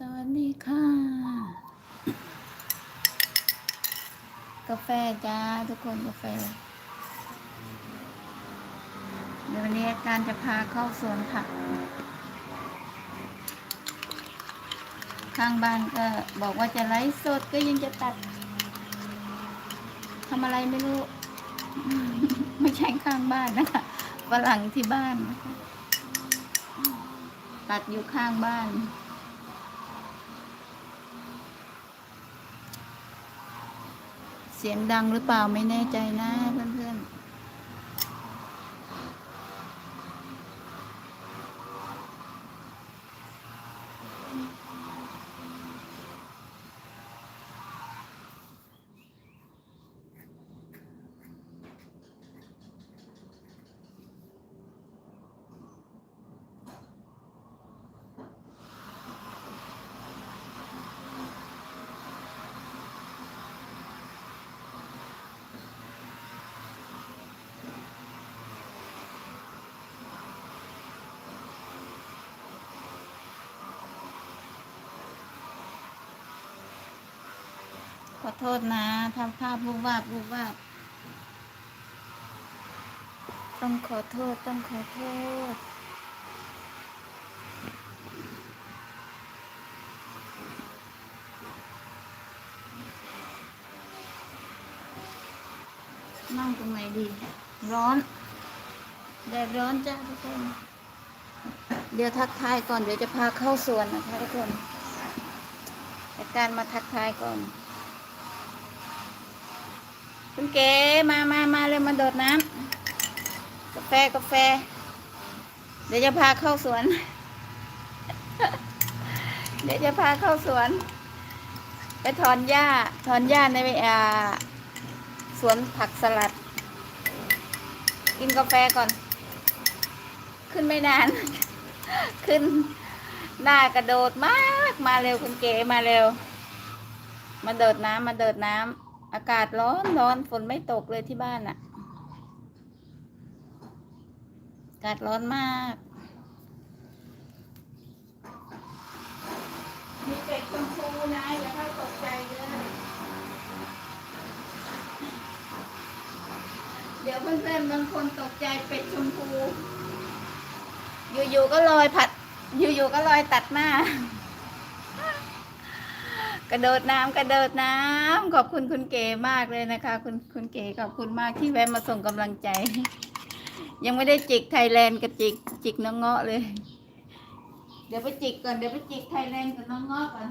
สวัสดีค่ะ กาแฟจ้าทุกคนกาแฟ เดี๋ยววันนี้อาจารย์จะพาเข้าสวนผัก ข้างบ้านก็บอกว่าจะไลฟ์สดก็ยังจะตัดทำอะไรไม่รู้ ไม่ใช่ข้างบ้านนะคะฝรั่งที่บ้านนะคะตัดอยู่ข้างบ้าน สียงดังหรือเปล่าไม่แน่ใจนะเพื่อนๆ ขอโทษนะทำภาพรูปวาบรูปวาบต้องขอโทษ ต้องขอโทษ นั่งตรงไหนดี ร้อน แดดร้อนจ้าทุกคน เดี๋ยวทักทายก่อน เดี๋ยวจะพาเข้าสวนนะคะทุกคน แต่การมาทักทายก่อน คุณเก๋มามามาเลยมาโดดน้ำกาแฟกาแฟ เดี๋ยวจะพาเข้าสวน เดี๋ยวจะพาเข้าสวน ไปถอนหญ้า ถอนหญ้าในอ่าสวนผักสลัด กินกาแฟก่อน ขึ้นไม่นาน ขึ้นหน้ากระโดดมาก มาเร็วคุณเก๋มาเร็ว มาเดิดน้ำมาเดิดน้ำ อากาศร้อนร้อนฝนไม่ตกเลยที่บ้านอะอากาศร้อนมาก มีเป็ดชมพูนะอย่าเข้าตกใจเลยเดี๋ยวเพื่อนๆบางคนตกใจเป็ดชมพู อยู่ๆก็ลอยผัด อยู่ๆก็ลอยตัดหน้า กระโดดน้ำกระโดดน้ำขอบคุณคุณเก๋มากเลยนะคะ คุณคุณเก๋ขอบคุณมากที่แวะมาส่งกำลังใจ ยังไม่ได้จิกไทยแลนด์กับจิกจิกน้องเงาะเลย เดี๋ยวไปจิกก่อนเดี๋ยวไปจิกไทยแลนด์กับน้องเงาะก่อน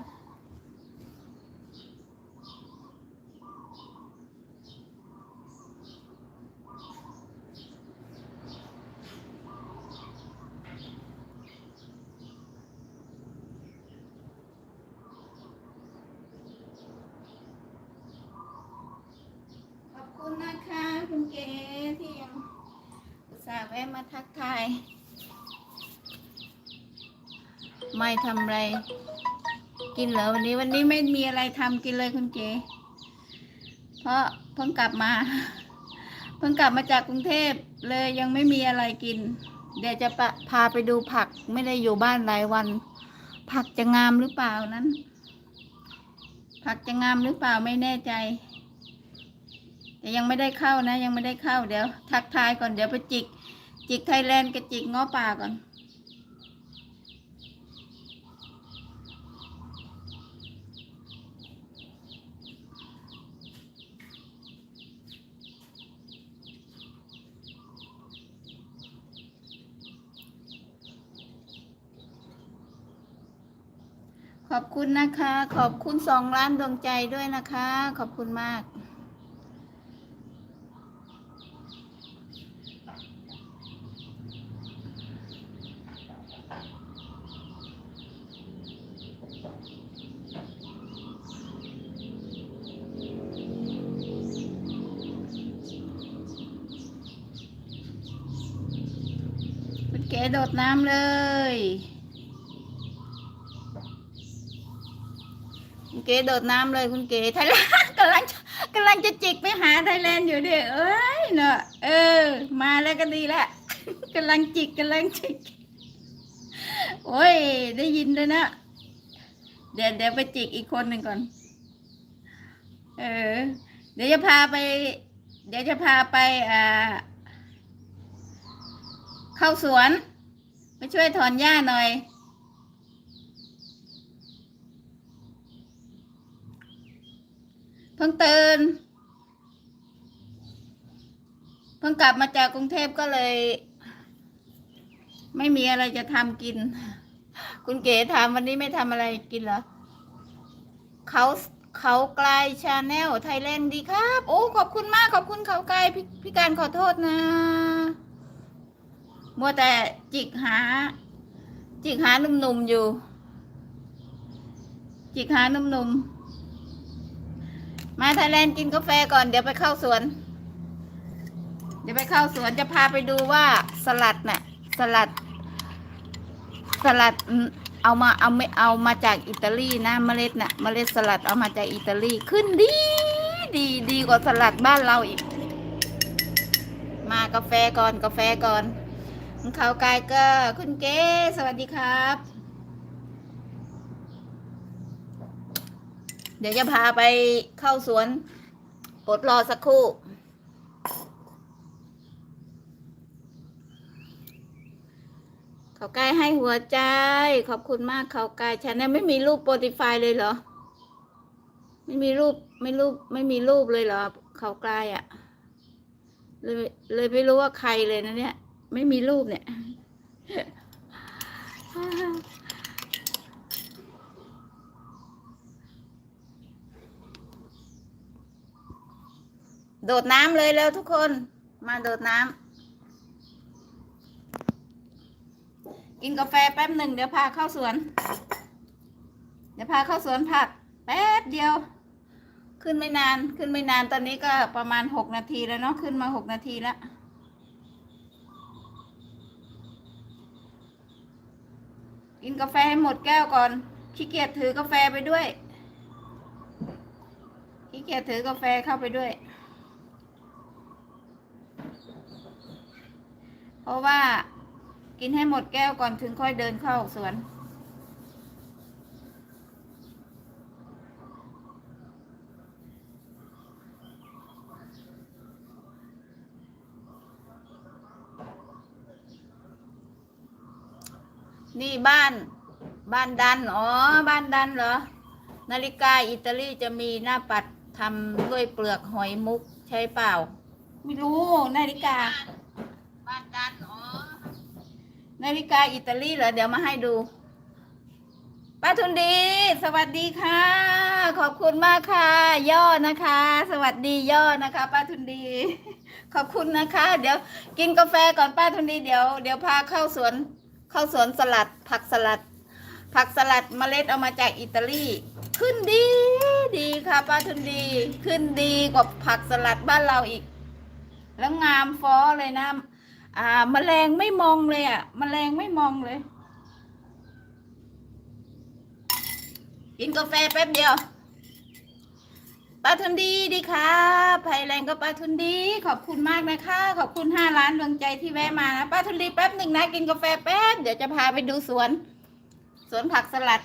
ขอบคุณนะคะ คุณเก๋ที่ยัง อุตส่าห์แวะมาทักทาย ไม่ทำอะไร กินเหรอวันนี้วันนี้ไม่มีอะไรทำกินเลยคุณเก๋เพราะเพิ่งกลับมา เพิ่งกลับมาจากกรุงเทพเลยยังไม่มีอะไรกิน เดี๋ยวจะปะพาไปดูผักไม่ได้อยู่บ้านหลายวัน ผักจะงามหรือเปล่านั้น ผักจะงามหรือเปล่าไม่แน่ใจแต่ยังไม่ได้เข้านะ ยังไม่ได้เข้าเดี๋ยว ทักทายก่อนเดี๋ยวไปจิก จิกไทยแลนด์กับจิกง้อป่าก่อน ขอบคุณนะคะ ขอบคุณสองล้านดวงใจด้วยนะคะ ขอบคุณมาก โดดน้ำเลย คุณเก๋โดดน้ำเลยคุณเก๋ไทยแลนด์กำลังกำลังจะจิกไปหาไทยแลนด์อยู่เด้เอ้ยเนอะเออ มาแล้วก็ดีแล้วกำลังจิกกำลังจิก โอ้ย ได้ยินเลยนะ เดี๋ยวเดี๋ยวไปจิกอีกคนหนึ่งก่อน เออ เดี๋ยวจะพาไป เดี๋ยวจะพาไปอ่าเข้าสวน ไปช่วยถอนหญ้าหน่อย เพิ่งตื่น เพิ่งกลับมาจากกรุงเทพก็เลย ไม่มีอะไรจะทำกิน คุณเก๋ถามวันนี้ไม่ทำอะไรกินเหรอเขาเขาไกลชาแนลไทยแลนด์ดีครับ โอ้ ขอบคุณมากขอบคุณเขาไกลพี่พี่การขอโทษนะ มัวแต่จิกหา จิกหาหนุ่มๆอยู่ จิกหาหนุ่มๆมาไทยแลนด์กินกาแฟก่อนเดี๋ยวไปเข้าสวน เดี๋ยวไปเข้าสวนจะพาไปดูว่าสลัดน่ะ สลัด สลัดเอามาเอาไม่เอามาจากอิตาลีนะเมล็ดน่ะเมล็ดสลัดเอามาจากอิตาลีขึ้นดี ดีดีกว่าสลัดบ้านเราอีก มากาแฟก่อนกาแฟก่อน ข่าวกายก็คุณเก๋สวัสดีครับ เดี๋ยวจะพาไปเข้าสวนอดรอสักครู่เขาใกล้ให้หัวใจ ขอบคุณมากเขาใกล้ฉันเนี่ยไม่มีรูปโปรติฟายเลยเหรอ ไม่มีรูปไม่รูปไม่มีรูปเลยเหรอเขาใกล้อะ่ะเลยเลยไม่รู้ว่าใครเลยนะเนี่ย ไม่มีรูปเนี่ย โดดน้ำเลยแล้วทุกคน มาโดดน้ำกินกาแฟแป๊บหนึ่งเดี๋ยวพาเข้าสวน เดี๋ยวพาเข้าสวนผัก แป๊บเดียว ขึ้นไม่นาน ขึ้นไม่นานตอนนี้ก็ประมาณหกนาทีแล้วเนาะขึ้นมาหกนาทีแล้ว กินกาแฟให้หมดแก้วก่อน ขี้เกียจถือกาแฟไปด้วย ขี้เกียจถือกาแฟเข้าไปด้วย เพราะว่ากินให้หมดแก้วก่อนถึงค่อยเดินเข้าสวน นี่บ้าน บ้านดัน อ๋อ บ้านดันเหรอ นาฬิกาอิตาลีจะมีหน้าปัดทำด้วยเปลือกหอยมุกใช่เปล่า ไม่รู้นาฬิกา บ้านดัน อ๋อ นาฬิกาอิตาลีเหรอ เดี๋ยวมาให้ดูป้าทุนดี สวัสดีค่ะ ขอบคุณมากค่ะ ย่อนะคะ สวัสดีย่อนะคะป้าทุนดี ขอบคุณนะคะ เดี๋ยวกินกาแฟก่อนป้าทุนดีเดี๋ยว เดี๋ยวพาเข้าสวนเข้าวสวนสลัด ผักสลัด ผักสลัดเมล็ดเอามาจากอิตาลี ขึ้นดีดีค่ะป้าทุนดี ขึ้นดีกว่าผักสลัดบ้านเราอีก แล้วงามฟอเลยนะ อ่าแมลงไม่มองเลยอะแมลงไม่มองเลย กินกาแฟแป๊บเดียว ป้าทุนดีดีค่ะภัยแรงก็ป้าทุนดี ขอบคุณมากนะคะ ขอบคุณห้าล้านดวงใจที่แวะมานะป้าทุนดีแป๊บหนึ่งนะกินกาแฟแป๊บเดี๋ยวจะพาไปดูสวน สวนผักสลัด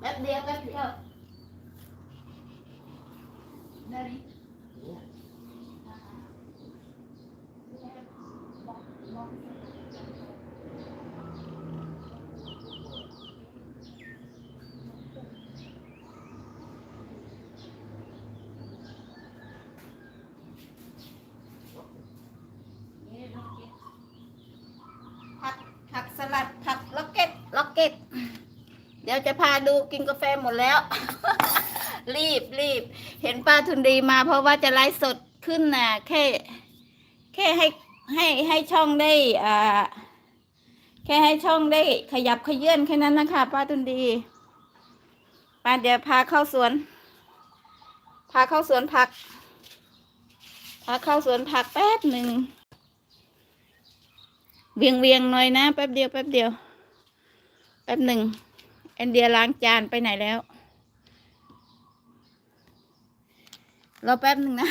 แป๊บเดียวแป๊บเดียวได้ดิ ผักผักสลัดผักล็อกเก็ตล็อกเก็ต เดี๋ยวจะพาดูกินกาแฟหมดแล้ว รีบรีบ เห็นป้าทุนดีมา เพราะว่าจะไลฟ์สดขึ้นน่ะแค่ แค่ให้ให้ให้ช่องได้อ่าแค่ให้ช่องได้ขยับขยื่นแค่นั้นนะคะ ป้าทุนดีป้าเดี๋ยวพาเข้าสวน พาเข้าสวนผัก พาเข้าสวนผักแป๊บหนึ่งเวียงเวียงหน่อยนะ แป๊บเดียวแป๊บเดียว แป๊บหนึ่ง อนเดียล้างจานไปไหนแล้ว รอแป๊บหนึ่งนะ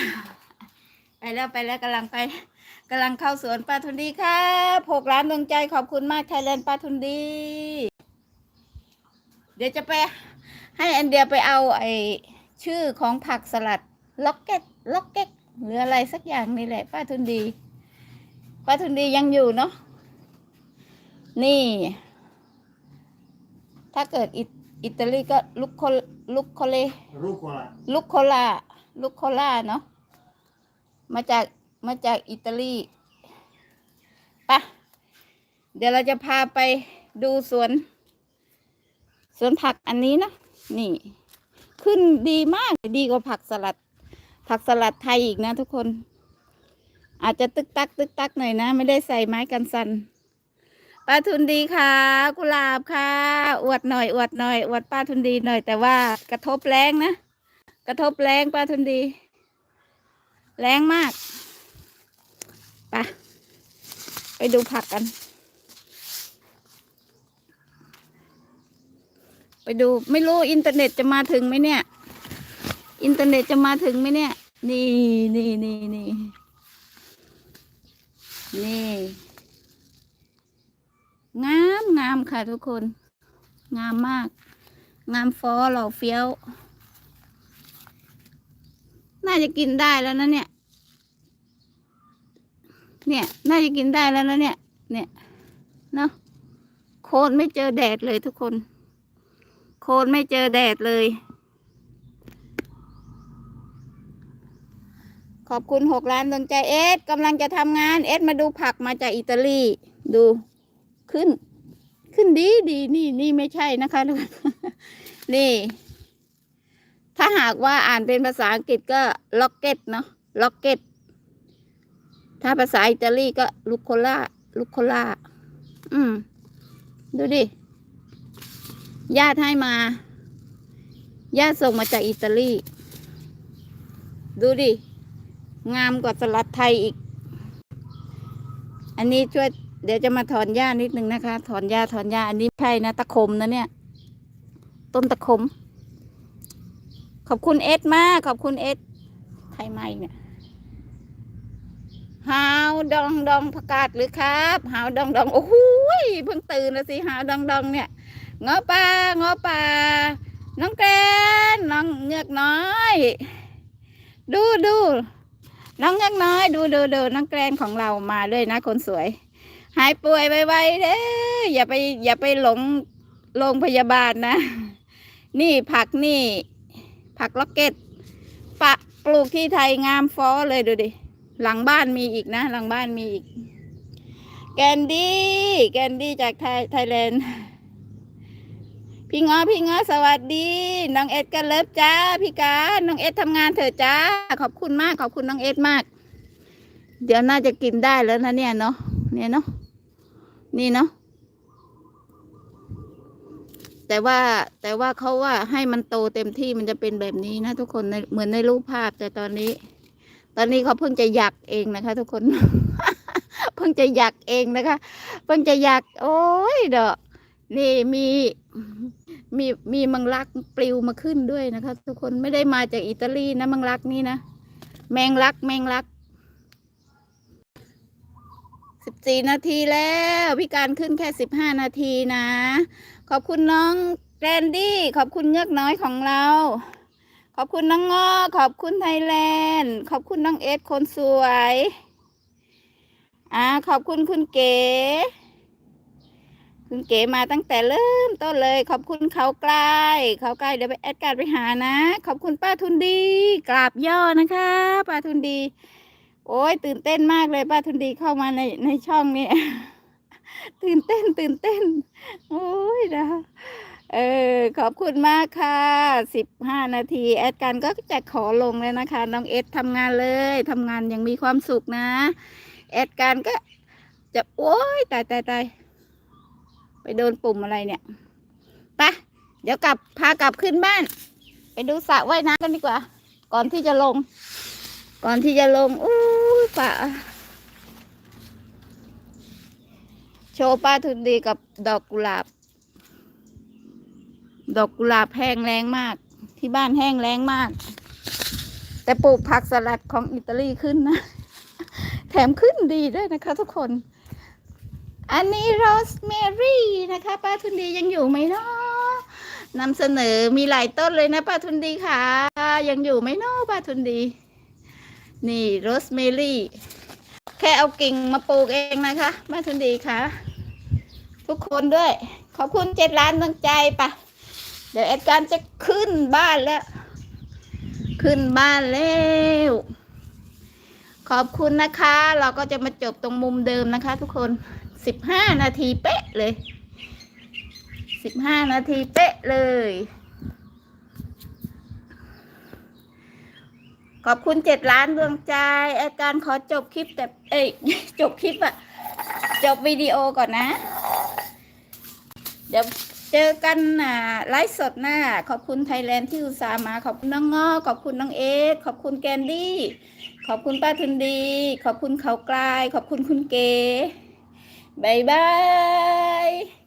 ไปแล้วไปแล้วกำลังไปกำลังเข้าสวนป้าทุนดีครับหกล้านดวงใจขอบคุณมากไทยแลนด์ป้าทุนดี เดี๋ยวจะไปให้อันเดียไปเอาไอชื่อของผักสลัดล็อกเก็ตล็อกเก็ตหรืออะไรสักอย่างนี่แหละป้าทุนดีป้าทุนดียังอยู่เนาะนี่ ถ้าเกิดอิอิตาลีก็ลุกโคลุกโคเล Rucola. ลุกโคลาลุกโคลาเนาะมาจากมาจากอิตาลีปะเดี๋ยวเราจะพาไปดูสวน สวนผักอันนี้นะนี่ ขึ้นดีมากดีกว่าผักสลัด ผักสลัดไทยอีกนะทุกคน อาจจะตึกตัก ตึกตักหน่อยนะ ไม่ได้ใส่ไม้กันสัน ป้าทุนดีค่ะ กุหลาบค่ะ อวดหน่อย อวดหน่อย อวดป้าทุนดีหน่อย แต่ว่ากระทบแรงนะ กระทบแรงป้าทุนดี แรงมากไปะไปดูผักกัน ไปดูไม่รู้อินเทอร์เน็ตจะมาถึงไหมเนี่ย อินเทอร์เน็ตจะมาถึงไหมเนี่ย นี่นี่นี่นี่นี่ งามงามค่ะทุกคน งามมาก งามฟอหล่อเฟี้ยว น่าจะกินได้แล้วนะเนี่ย เนี่ย น่าจะกินได้แล้วนะเนี่ย เนี่ยเนาะโคนไม่เจอแดดเลยทุกคน โคนไม่เจอแดดเลย ขอบคุณหกล้านดวงใจเอสกำลังจะทำงานเอสมาดูผักมาจากอิตาลีดู ขึ้น ขึ้นดีดีนี่นี่ไม่ใช่นะคะทุกคนนี่ ถ้าหากว่าอ่านเป็นภาษาอังกฤษก็ล็อกเก็ตเนาะล็อกเก็ตถ้าภาษาอิตาลีก็ลูโคล่าลูโคล่าอืม ดูดิญาติให้มาญาติส่งมาจากอิตาลี ดูดิ งามกว่าสลัดไทยอีก อันนี้ช่วย เดี๋ยวจะมาถอนหญ้านิดนึงนะคะ ถอนหญ้าถอนหญ้าอันนี้ใช่นะตะคมนะเนี่ย ต้นตะคม ขอบคุณเอสมากขอบคุณเอสใครมาอีกเนี่ยหาวดองดองประกาศหรือครับหาวดองดองโอ้โหยเพิ่งตื่นแล้วสิหาวดองดองเนี่ยงอปลางอปลาน้องแกรนน้องเงือกน้อย ดูดูน้องเงือกน้อย ดูดูดูน้องแกรนของเรามาด้วยนะคนสวย หายป่วยไวๆเด้ออย่าไป อย่าไปหลงโรงพยาบาลนะ นี่ผักนี่ ผักล็อกเก็ตปะปลูกที่ไทยงามฟอเลยดูดิ หลังบ้านมีอีกนะ หลังบ้านมีอีก แกนดี้แกนดี้จากไทยไทยแลนด์พี่ง้อพี่ง้อสวัสดี น้องเอ็ดกันเลิฟจ้าพี่กาน้องเอ็ดทำงานเถอะจ้า ขอบคุณมาก ขอบคุณน้องเอ็ดมาก เดี๋ยวน่าจะกินได้แล้วนะเนี่ยเนาะเนี่ยเนาะ นี่เนาะแต่ว่าแต่ว่าเขาว่าให้มันโตเต็มที่มันจะเป็นแบบนี้นะทุกคนในเหมือนในรูปภาพแต่ตอนนี้ ตอนนี้เขาเพิ่งจะหยักเองนะคะ ทุกคน เพิ่งจะหยักเองนะคะ เพิ่งจะหยักโอ้ยเด้อนี่มีมีมีมังลักปลิวมาขึ้นด้วยนะคะ ทุกคนไม่ได้มาจากอิตาลีนะมังลักนี่นะแมงลักแมงลัก สิบสี่นาทีแล้ว พี่การขึ้นแค่สิบห้านาทีนะ ขอบคุณน้องแกรนดี้ ขอบคุณเงือกน้อยของเรา ขอบคุณน้องงอขอบคุณไทยแลนด์ ขอบคุณน้องเอสคนสวย อ่า ขอบคุณคุณเก๋ คุณเก๋มาตั้งแต่เริ่มต้นเลย ขอบคุณเขาใกล้เขาใกล้เดี๋ยวไปแอดการไปหานะ ขอบคุณป้าทุนดี กราบย่อนะคะ ป้าทุนดี โอ้ยตื่นเต้นมากเลยป้าทุนดีเข้ามาในในช่องนี้ ตื่นเต้นตื่นเต้น โอ้ยนะเออขอบคุณมากค่ะสิบห้านาที แอดกันก็จะขอลงแล้วนะคะ น้องเอสทำงานเลยทำงานยังมีความสุขนะ แอดกันก็จะโอ้ยตายตายตายไปโดนปุ่มอะไรเนี่ยไปะเดี๋ยวกลับพากลับขึ้นบ้าน ไปดูสระว่ายน้ำกันดีกว่า ก่อนที่จะลง ก่อนที่จะลงอู้ ป่าโชว์ป้าทุนดีกับดอกกุหลาบ ดอกกุหลาบแห้งแรงมาก ที่บ้านแห้งแรงมาก แต่ปลูกผักสลัดของอิตาลีขึ้นนะ แถมขึ้นดีด้วยนะคะทุกคน อันนี้โรสแมรี่นะคะ ป้าทุนดียังอยู่ไหมเนาะนำเสนอมีหลายต้นเลยนะป้าทุนดีค่ะ ยังอยู่ไหมเนาะป้าทุนดี นี่โรสแมรี่ แค่เอากิ่งมาปลูกเองนะคะป้าทุนดีค่ะ ทุกคนด้วย ขอบคุณเจ็ดล้านดวงใจปะเดี๋ยวแอดการจะขึ้นบ้านแล้ว ขึ้นบ้านแล้ว ขอบคุณนะคะ เราก็จะมาจบตรงมุมเดิมนะคะ ทุกคนสิบห้านาทีเป๊ะเลยสิบห้านาทีเป๊ะเลย ขอบคุณเจ็ดล้านดวงใจ อาการขอจบคลิปแต่เอ้ยจบคลิปอะจบวิดีโอก่อนนะ เดี๋ยวเจอกันอ่าไลฟ์สดหน้า ขอบคุณไทยแลนด์ที่อุตส่าห์มา ขอบคุณน้องง้อขอบคุณน้องเอ็กขอบคุณแกนดี้ ขอบคุณป้าทุนดี ขอบคุณเขากลาย ขอบคุณคุณเก๋บายบาย